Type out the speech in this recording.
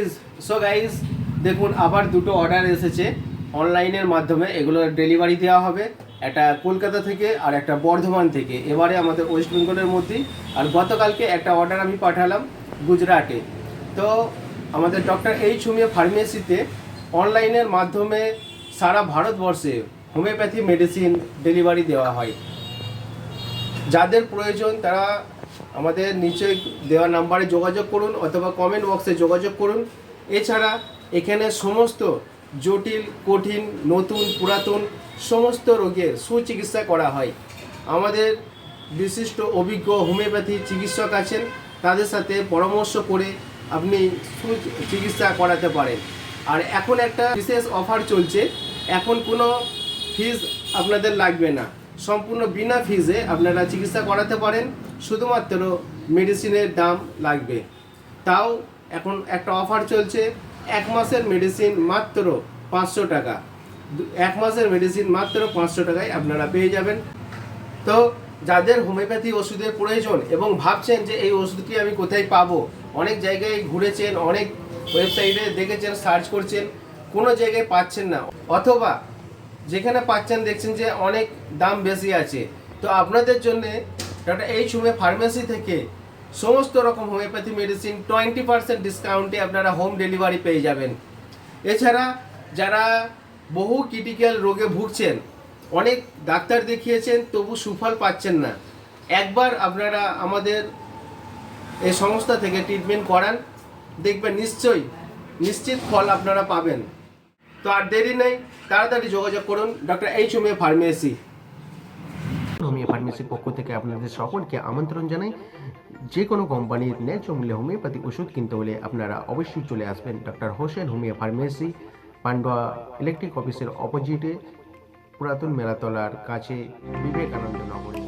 Guys so guys দেখুন, আবার দুটো অর্ডার এসেছে। অনলাইনের মাধ্যমে এগুলো ডেলিভারি দেওয়া হবে। একটা কলকাতা থেকে আর একটা বর্ধমান থেকে। এবারে আমাদের ওয়েস্ট বেঙ্গলের মধ্যেই আর গতকালকে একটা অর্ডার আমি পাঠালাম গুজরাটে। তো আমাদের ডক্টর এইচ হুমিয়া ফার্মেসিতে অনলাইনের মাধ্যমে সারা ভারতবর্ষে হোমিওপ্যাথি মেডিসিন ডেলিভারি দেওয়া হয়। যাদের প্রয়োজন তারা আমাদের নিচে দেওয়া নাম্বারে যোগাযোগ করুন অথবা কমেন্ট বক্সে যোগাযোগ করুন। এছাড়া এখানে সমস্ত জটিল, কঠিন, নতুন, পুরাতন সমস্ত রোগের সুচিকিৎসা করা হয়। আমাদের বিশিষ্ট অভিজ্ঞ হোমিওপ্যাথি চিকিৎসক আছেন। তাদের সাথে পরামর্শ করে আপনি সুচিকিৎসা করাতে পারেন। আর এখন একটা বিশেষ অফার চলছে। এখন কোনো ফিজ আপনাদের লাগবে না। সম্পূর্ণ বিনা ফিজে আপনারা চিকিৎসা করাতে পারেন, শুধুমাত্র মেডিসিনের দাম লাগবে। তাও এখন একটা অফার চলছে, এক মাসের মেডিসিন মাত্র পাঁচশো টাকা। এক মাসের মেডিসিন মাত্র পাঁচশো টাকায় আপনারা পেয়ে যাবেন। তো যাদের হোমিওপ্যাথি ওষুধের প্রয়োজন এবং ভাবছেন যে এই ওষুধটি আমি কোথায় পাবো, অনেক জায়গায় ঘুরেছেন, অনেক ওয়েবসাইটে দেখেছেন সার্চ করছেন, কোনো জায়গায় পাচ্ছেন না। অথবা যেখানে পাচ্ছেন দেখছেন যে অনেক দাম বেশি আছে। তো আপনাদের জন্য ডক্টর এইচ হোমিও ফার্মেসি থেকে সমস্ত রকম হোমিওপ্যাথি মেডিসিন টোয়েন্টি পার্সেন্ট ডিসকাউন্টে আপনারা হোম ডেলিভারি পেয়ে যাবেন। এছাড়া যারা বহু ক্রিটিক্যাল রোগে ভুগছেন, অনেক ডাক্তার দেখিয়েছেন, তবু সুফল পাচ্ছেন না। একবার আপনারা আমাদের এই সংস্থা থেকে ট্রিটমেন্ট করান, দেখবেন নিশ্চয়ই নিশ্চিত ফল আপনারা পাবেন। তো আর দেরি নেই, তাড়াতাড়ি যোগাযোগ করুন। Doctor H homeo pharmacy. Homeo ফার্মেসির পক্ষ থেকে আপনাদের সকলকে আমন্ত্রণ জানাই। যে কোনো কোম্পানির ন্যায্য মূল্যে হোমিওপ্যাথি ওষুধ কিনতে হলে আপনারা অবশ্যই চলে আসবেন doctor Hossain homeo pharmacy, Pandua electric অফিসের অপোজিটে, পুরাতন মেলাতলার কাছে বিবেকানন্দ নগরী।